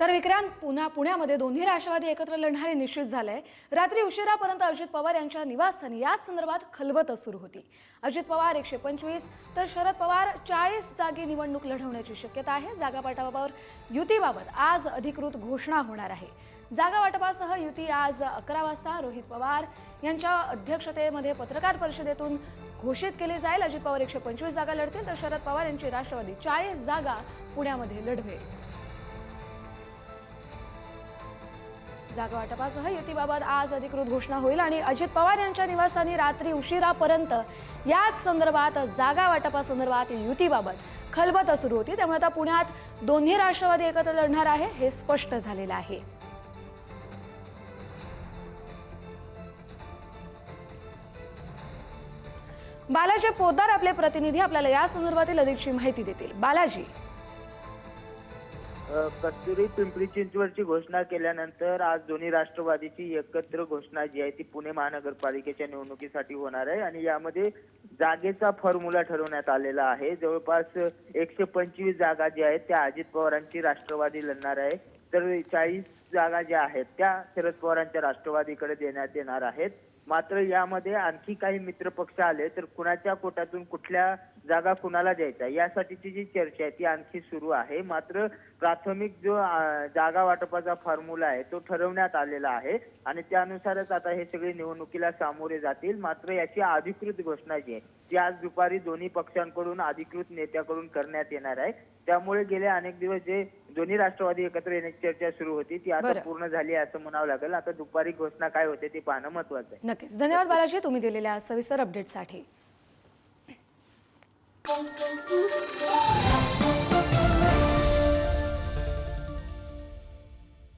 तर विक्रांत पुन्हा पुण्यामध्ये दोन्ही राष्ट्रवादी एकत्र लढणारे निश्चित झालंय. रात्री उशिरापर्यंत अजित पवार यांच्या निवासस्थानी याच संदर्भात खलबत सुरू होती. अजित पवार एकशे पंचवीस तर शरद पवार चाळीस जागी निवडणूक लढवण्याची शक्यता आहे. जागा वाटपावर युतीबाबत आज अधिकृत घोषणा होणार आहे. जागा वाटपासह युती आज अकरा वाजता. रोहित पवार यांच्या अध्यक्षतेमध्ये पत्रकार परिषदेतून घोषित केली जाईल. अजित पवार एकशे पंचवीस जागा लढतील तर शरद पवार यांची राष्ट्रवादी चाळीस जागा पुण्यामध्ये लढवेल. जागा वाटपासह युतीबाबत आज अधिकृत घोषणा होईल आणि अजित पवार यांच्या निवासस्थानी रात्री उशिरापर्यंत याच संदर्भात जागा वाटपासंदर्भात युतीबाबत खलबत सुरू होती. त्यामुळे आता पुण्यात दोन्ही राष्ट्रवादी एकत्र लढणार आहे हे स्पष्ट झालेलं आहे. बालाजी पोद्दार आपले प्रतिनिधी आपल्याला या संदर्भातील अधिकची माहिती देतील. बालाजी. कस्तुरी पिंपरी चिंचवडची घोषणा केल्यानंतर आज दोन्ही राष्ट्रवादीची एकत्र घोषणा जी आहे ती पुणे महानगरपालिकेच्या निवडणुकीसाठी होणार आहे आणि यामध्ये जागेचा फॉर्म्युला ठरवण्यात आलेला आहे. जवळपास एकशे पंचवीस जागा ज्या आहेत त्या अजित पवारांची राष्ट्रवादी लढणार आहे. तर चाळीस जागा ज्या आहेत त्या शरद पवारांच्या राष्ट्रवादीकडे देण्यात येणार आहेत. मात्र यामध्ये आणखी काही मित्र पक्ष आले तर कुणाच्या कोटातून कुठल्या जागा कुणाला द्यायच्या यासाठीची जी चर्चा आहे ती आणखी सुरू आहे. मात्र प्राथमिक जो जागा वाटपाचा फॉर्म्युला आहे तो ठरवण्यात आलेला आहे. आणि त्यानुसारच आता हे सगळे निवडणुकीला सामोरे जातील. मात्र याची अधिकृत घोषणा जी आहे ती आज दुपारी दोन्ही पक्षांकडून अधिकृत नेत्याकडून करण्यात येणार आहे. त्यामुळे गेले अनेक दिवस जे दोन्ही राष्ट्रवादी एकत्र येण्याची चर्चा सुरू होती ती आता बरं. पूर्ण झाली आहे असं म्हणावं लागेल. आता दुपारी घोषणा काय होते ते पाहणं महत्वाचं आहे. नक्कीच. धन्यवाद बालाजी तुम्ही दिलेल्या सविस्तर अपडेटसाठी